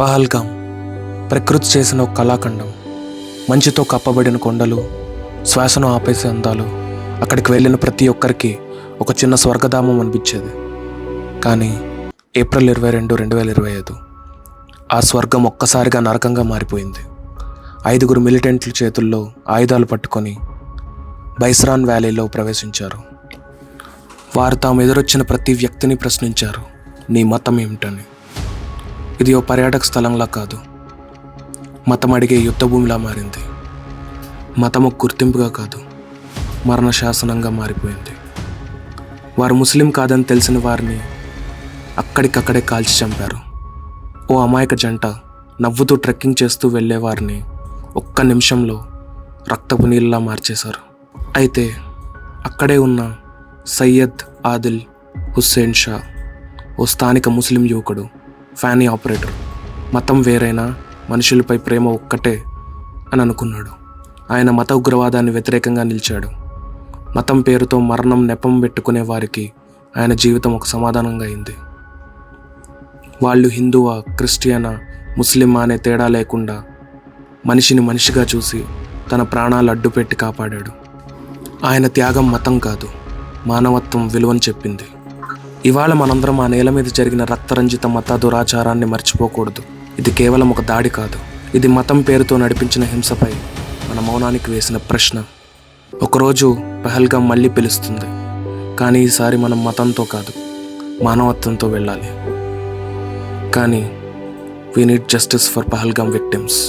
పహల్గాం ప్రకృతి చేసిన ఒక కళాఖండం. మంచుతో కప్పబడిన కొండలు శ్వాసను ఆపేసే అందాలు. అక్కడికి వెళ్ళిన ప్రతి ఒక్కరికి ఒక చిన్న స్వర్గధామం అనిపించేది. కానీ ఏప్రిల్ ఇరవై రెండు రెండు వేల ఇరవై ఐదు ఆ స్వర్గం ఒక్కసారిగా నరకంగా మారిపోయింది. ఐదుగురు మిలిటెంట్ల చేతుల్లో ఆయుధాలు పట్టుకొని బైస్రాన్ వ్యాలీలో ప్రవేశించారు. వారు తాము ఎదురొచ్చిన ప్రతి వ్యక్తిని ప్రశ్నించారు నీ మతం ఏమిటని? ఇది ఓ పర్యాటక స్థలంలా కాదు. మతం అడిగే యుద్ధభూమిలా మారింది. మతం ఒక గుర్తింపుగా కాదు మరణ శాసనంగా మారిపోయింది. వారు ముస్లిం కాదని తెలిసిన వారిని అక్కడికక్కడే కాల్చి చంపారు. ఓ అమాయక జంట నవ్వుతూ ట్రెక్కింగ్ చేస్తూ వెళ్ళేవారిని ఒక్క నిమిషంలో రక్తపు నీళ్ళలా మార్చేశారు. అయితే అక్కడే ఉన్న సయ్యద్ ఆదిల్ హుస్సేన్ షా ఓ స్థానిక ముస్లిం యువకుడు ఫ్యానీ ఆపరేటర్. మతం వేరైనా మనుషులపై ప్రేమ ఒక్కటే అని అనుకున్నాడు. ఆయన మత ఉగ్రవాదాన్ని వ్యతిరేకంగా నిలిచాడు. మతం పేరుతో మరణం నెపం పెట్టుకునే వారికి ఆయన జీవితం ఒక సమాధానంగా అయింది. వాళ్ళు హిందువా క్రిస్టియనా ముస్లిమా అనే తేడా లేకుండా మనిషిని మనిషిగా చూసి తన ప్రాణాలు అడ్డుపెట్టి కాపాడాడు. ఆయన త్యాగం మతం కాదు మానవత్వం విలువని చెప్పింది. ఇవాళ మనందరం ఆ నేల మీద జరిగిన రక్తరంజిత మత దురాచారాన్ని మర్చిపోకూడదు. ఇది కేవలం ఒక దాడి కాదు. ఇది మతం పేరుతో నడిపించిన హింసపై మన మౌనానికి వేసిన ప్రశ్న. ఒకరోజు పహల్గా మళ్ళీ పిలుస్తుంది. కానీ ఈసారి మనం మతంతో కాదు మానవత్వంతో వెళ్ళాలి. కానీ we need justice for Pahalgam victims